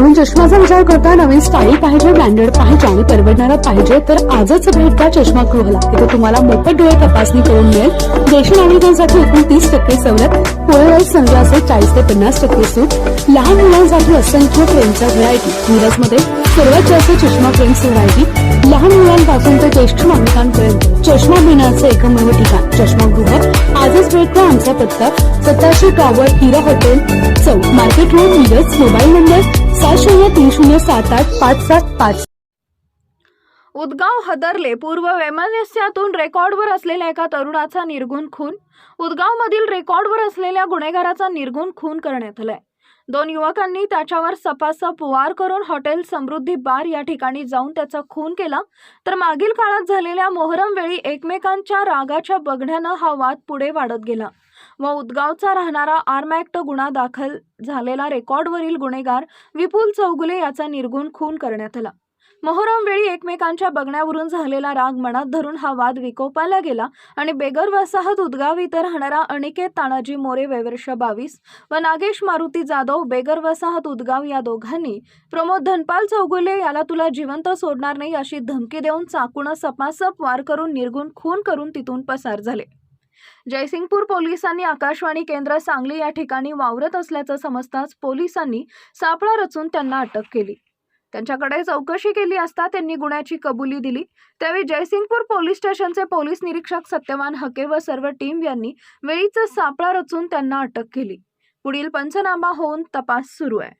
चष्म्याचा विचार करता नवीन स्टाईल पाहिजे ब्रँडेड पाहिजे आणि परवडणारा पाहिजे तर आजच भेट द्या चष्मा गृहाला. इथे तुम्हाला मोफत डोळे तपासणी करून मिळेल. ज्येष्ठ नागरिकांसाठी एकूण तीस टक्के सवलत पोळेवाईट सनग्लासेस चाळीस ते पन्नास टक्के सूट. लहान मुलांसाठी असंख्य फ्रेमच्या व्हरायटी मिरजमध्ये सर्वात जास्त चष्मा फ्रेम्स व्हरायटी लहान मुलांपासून ते ज्येष्ठ नागरिकांपर्यंत. चष्मा घेण्याचं एकमेव ठिकाण. चष्मागृह आजच भेट द्या आमचा पत्ता सत्ताशे टॉवर हिरा हॉटेल चौक. Market road Miraj mobile number सात शून्य तीन शून्य सात आठ पाच सात पाच. उदगाव हदरले पूर्व वैमनस्यातून रेकॉर्डवर असलेल्या एका तरुणाचा निर्गुण खून. उदगावमधील रेकॉर्डवर असलेल्या गुन्हेगाराचा निर्गुण खून करण्यात आलाय. दोन युवकांनी त्याच्यावर सपासप वार करून हॉटेल समृद्धी बार या ठिकाणी जाऊन त्याचा खून केला. तर मागील काळात झालेल्या मोहरम वेळी एकमेकांच्या रागाच्या बघण्यानं हा वाद पुढे वाढत गेला. व उदगावचा राहणारा आर्मॅक्ट गुन्हा दाखल झालेला रेकॉर्डवरील गुन्हेगार विपुल चौगुले याचा निर्गुण खून करण्यात आला. मोहरम वेळी एकमेकांच्या बघण्यावरून झालेला राग मनात धरून हा वाद विकोपाला गेला आणि बेगर वसाहत उदगाव इथं राहणारा अनिकेत तानाजी मोरे वयवर्ष बावीस व नागेश मारुती जाधव बेगर वसाहत उदगाव या दोघांनी प्रमोद धनपाल चौगुले याला तुला जिवंत सोडणार नाही अशी धमकी देऊन चाकून सपासप वार करून निर्गुण खून करून तिथून पसार झाले. जयसिंगपूर पोलिसांनी आकाशवाणी केंद्र सांगली या ठिकाणी वावरत असल्याचं समजताच पोलिसांनी सापळा रचून त्यांना अटक केली. त्यांच्याकडे चौकशी केली असता त्यांनी गुन्ह्याची कबुली दिली. त्यावेळी जयसिंगपूर पोलीस स्टेशनचे पोलीस निरीक्षक सत्यवान हके व सर्व टीम यांनी वेळीच सापळा रचून त्यांना अटक केली. पुढील पंचनामा होऊन तपास सुरू आहे.